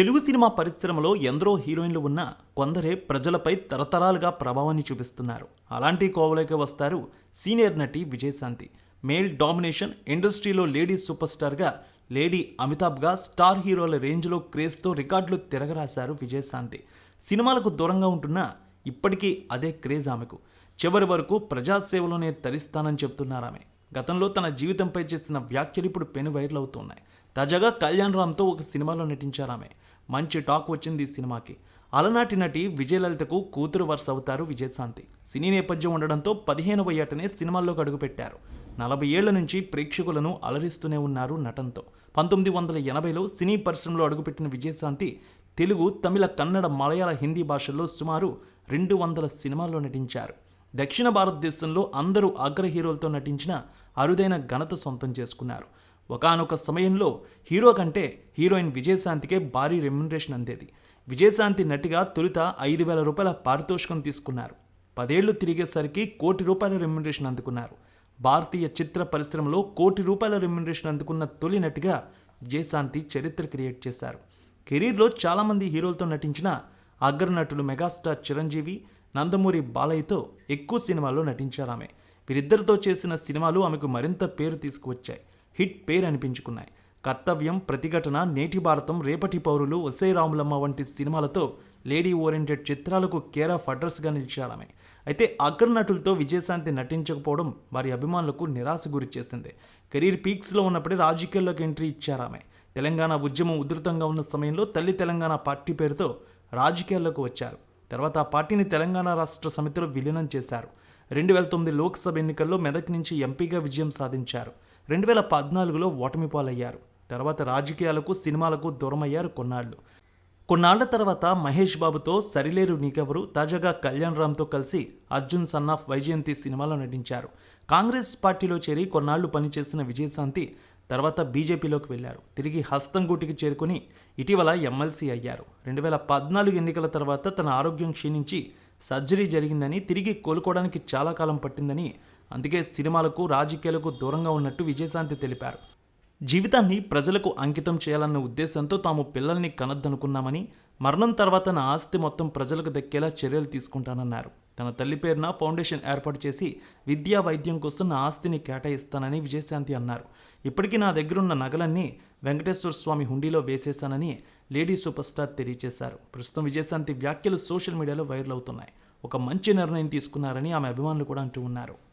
Telugu cinema పరిశ్రమలో ఎందరో హీరోయిన్లు ఉన్నా కొందరే ప్రజలపై తరతరాలుగా ప్రభావాన్ని చూపిస్తున్నారు. అలాంటి కోవలోకి వస్తారు సీనియర్ నటి విజయశాంతి. మేల్ డామినేషన్ ఇండస్ట్రీలో లేడీ సూపర్ స్టార్గా లేడీ అమితాబ్గా స్టార్ హీరోల రేంజ్లో క్రేజ్తో రికార్డులు తిరగరాశారు విజయశాంతి. సినిమాలకు దూరంగా ఉంటున్నా ఇప్పటికీ అదే క్రేజ్ ఆమెకు. చివరి వరకు ప్రజాసేవలోనే తరిస్తానని చెప్తున్నారు ఆమె. గతంలో తన జీవితంపై చేసిన వ్యాఖ్యలు ఇప్పుడు పెను వైరల్ అవుతున్నాయి. తాజాగా కళ్యాణ్ రామ్తో ఒక సినిమాలో నటించారు ఆమె. మంచి టాక్ వచ్చింది ఈ సినిమాకి. అలనాటి నటి విజయలలితకు కూతురు వరుస అవుతారు విజయశాంతి. సినీ నేపథ్యం ఉండడంతో పదిహేనవ ఏటనే సినిమాల్లోకి అడుగుపెట్టారు. నలభై ఏళ్ళ నుంచి ప్రేక్షకులను అలరిస్తూనే ఉన్నారు నటంతో. పంతొమ్మిది వందల ఎనభైలో సినీ పరిశ్రమలో అడుగుపెట్టిన విజయశాంతి తెలుగు తమిళ కన్నడ మలయాళ హిందీ భాషల్లో సుమారు రెండు వందల సినిమాల్లో నటించారు. దక్షిణ భారతదేశంలో అందరూ అగ్ర హీరోలతో నటించిన అరుదైన ఘనత సొంతం చేసుకున్నారు. ఒకానొక సమయంలో హీరో కంటే హీరోయిన్ విజయశాంతికే భారీ రెమ్యునరేషన్ అందేది. విజయశాంతి నటిగా తొలుత ఐదు వేల రూపాయల పారితోషికం తీసుకున్నారు. పదేళ్ళు తిరిగేసరికి కోటి రూపాయల రెమ్యునరేషన్ అందుకున్నారు. భారతీయ చిత్ర పరిశ్రమలో కోటి రూపాయల రెమ్యునరేషన్ అందుకున్న తొలి నటిగా విజయశాంతి చరిత్ర క్రియేట్ చేశారు. కెరీర్లో చాలామంది హీరోలతో నటించిన అగ్రనటులు మెగాస్టార్ చిరంజీవి నందమూరి బాలయ్యతో ఎక్కువ సినిమాల్లో నటించారు ఆమె వీరిద్దరితో చేసిన సినిమాలు ఆమెకు మరింత పేరు తీసుకువచ్చాయి. హిట్ పేరు అనిపించుకున్నాయి. కర్తవ్యం ప్రతిఘటన నేటి భారతం రేపటి పౌరులు ఒసే రాములమ్మ వంటి సినిమాలతో లేడీ ఓరియంటెడ్ చిత్రాలకు కేర్ ఆఫ్ అడ్రస్గా నిలిచారు ఆమె. అయితే అగ్రనటులతో విజయశాంతి నటించకపోవడం వారి అభిమానులకు నిరాశ గురి చేసింది. కెరీర్ పీక్స్లో ఉన్నప్పుడే రాజకీయాల్లోకి ఎంట్రీ ఇచ్చారు ఆమె. తెలంగాణ ఉద్యమం ఉధృతంగా ఉన్న సమయంలో తల్లి తెలంగాణ పార్టీ పేరుతో రాజకీయాల్లోకి వచ్చారు. తర్వాత ఆ పార్టీని తెలంగాణ రాష్ట్ర సమితిలో విలీనం చేశారు. రెండు వేల తొమ్మిది లోక్సభ ఎన్నికల్లో మెదక్ నుంచి ఎంపీగా విజయం సాధించారు. రెండు వేల పద్నాలుగులో ఓటమి పాలయ్యారు. తర్వాత రాజకీయాలకు సినిమాలకు దూరమయ్యారు కొన్నాళ్ళు. కొన్నాళ్ళ తర్వాత మహేష్ బాబుతో సరిలేరు నీకెవరు తాజాగా కళ్యాణ్ రామ్తో కలిసి అర్జున్ సన్ ఆఫ్ వైజయంతి సినిమాలో నటించారు. కాంగ్రెస్ పార్టీలో చేరి కొన్నాళ్ళు పనిచేసిన విజయశాంతి తర్వాత బీజేపీలోకి వెళ్ళారు తిరిగి హస్తంగూటికి చేరుకుని ఇటీవల ఎమ్మెల్సీ అయ్యారు. రెండు వేల పద్నాలుగు ఎన్నికల తర్వాత తన ఆరోగ్యం క్షీణించి సర్జరీ జరిగిందని తిరిగి కోలుకోవడానికి చాలా కాలం పట్టిందని అందుకే సినిమాలకు రాజకీయాలకు దూరంగా ఉన్నట్టు విజయశాంతి తెలిపారు. జీవితాన్ని ప్రజలకు అంకితం చేయాలన్న ఉద్దేశంతో తాము పిల్లల్ని కనొద్దనుకున్నామని మరణం తర్వాత నా ఆస్తి మొత్తం ప్రజలకు దక్కేలా చర్యలు తీసుకుంటానన్నారు. తన తల్లి పేరున ఫౌండేషన్ ఏర్పాటు చేసి విద్యా వైద్యం కోసం నా ఆస్తిని కేటాయిస్తానని విజయశాంతి అన్నారు. ఇప్పటికీ నా దగ్గరున్న నగలన్నీ వెంకటేశ్వర స్వామి హుండీలో వేసేశానని లేడీ సూపర్ స్టార్ తెలియజేశారు. ప్రస్తుతం విజయశాంతి వ్యాఖ్యలు సోషల్ మీడియాలో వైరల్ అవుతున్నాయి. ఒక మంచి నిర్ణయం తీసుకున్నారని ఆమె అభిమానులు కూడా అంటూ ఉన్నారు.